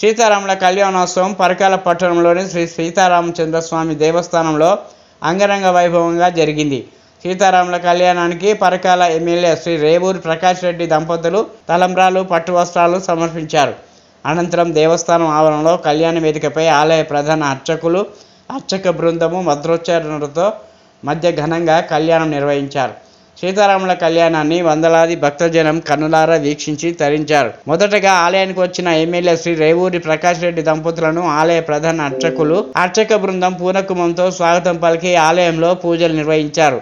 సీతారాముల కళ్యాణోత్సవం పరకాల పట్టణంలోని శ్రీ సీతారామచంద్ర స్వామి దేవస్థానంలో అంగరంగ వైభవంగా జరిగింది. సీతారాముల కళ్యాణానికి పరకాల ఎమ్మెల్యే శ్రీ రేవూరి ప్రకాష్ రెడ్డి దంపతులు తలంబ్రాలు పట్టు వస్త్రాలు సమర్పించారు. అనంతరం దేవస్థానం ఆవరణలో కళ్యాణ వేదికపై ఆలయ ప్రధాన అర్చకులు అర్చక బృందము మంత్రోచ్చారణలతో మధ్య ఘనంగా కళ్యాణం నిర్వహించారు. సీతారాముల కళ్యాణాన్ని వందలాది భక్తజనం కన్నులారా వీక్షించి తరించారు. మొదటగా ఆలయానికి వచ్చిన ఎమ్మెల్యే శ్రీ రేవూరి ప్రకాష్ రెడ్డి దంపతులను ఆలయ ప్రధాన అర్చకులు అర్చక బృందం పూనకుమంతో స్వాగతం పలికి ఆలయంలో పూజలు నిర్వహించారు.